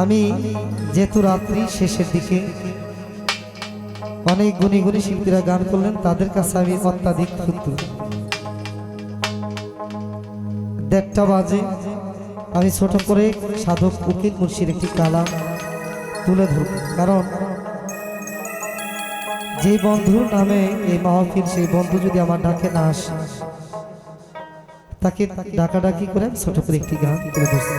আমি যেহেতু রাত্রি শেষের দিকে অনেক গুণী গুণী শিল্পীরা গান করলেন, তাদের কাছে আমি অত্যাধিক ক্ষুদ্র দেড়টা বাজে। আমি ছোট করে সাধক উকিল মুর্শির একটি কালাম তুলে ধরব, কারণ যে বন্ধুর নামে এই মাহফিল, সেই বন্ধু যদি আমার ডাকে না আসে, তাকে ডাকাডাকি করে ছোট করে একটি গান তুলে ধরছি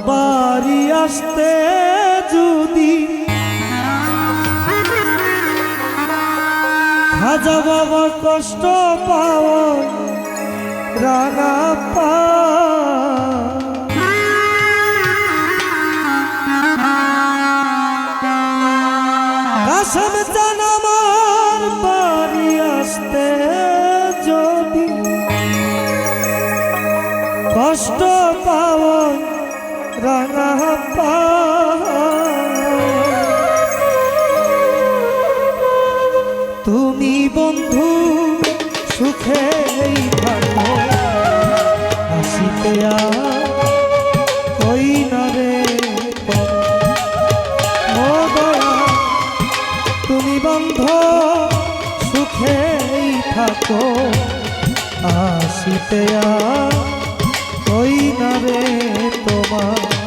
বাড়ি আসতে যদি খাজা বাবা কষ্ট পাওয়া রাঙা পা তুমি বন্ধু, সুখে থাকো। হাসিতে কই না রে তুমি বন্ধ সুখেই থাকো। আসিতে কই না রে তোমার?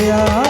আসিতে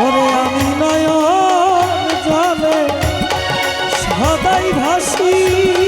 ওরে আমি নয়ন জলে সদাই ভাসি।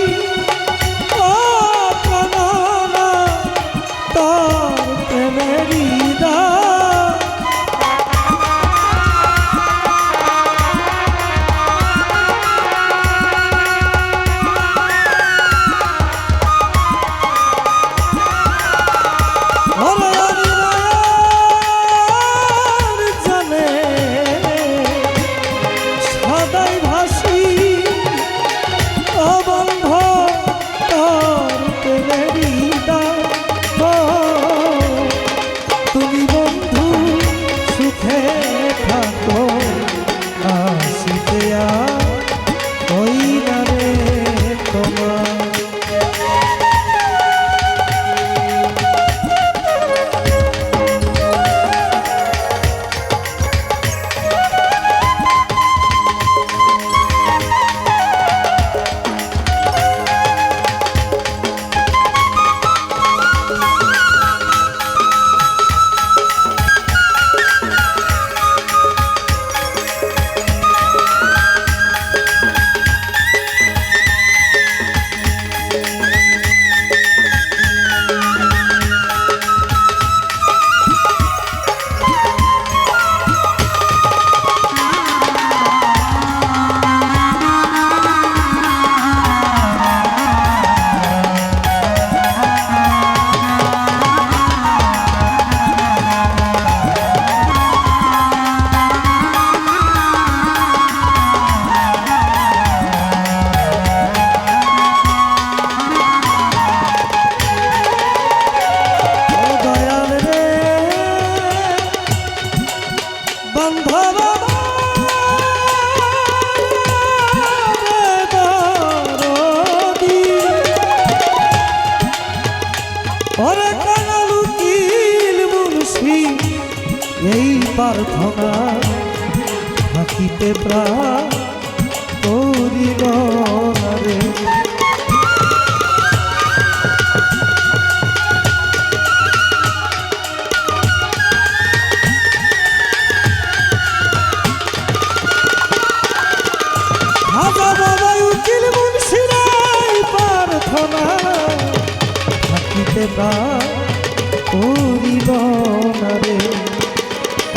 প্রার্থনা। থাকিতে প্রাণ করিব রে। থাকিতে বা করিব না রে।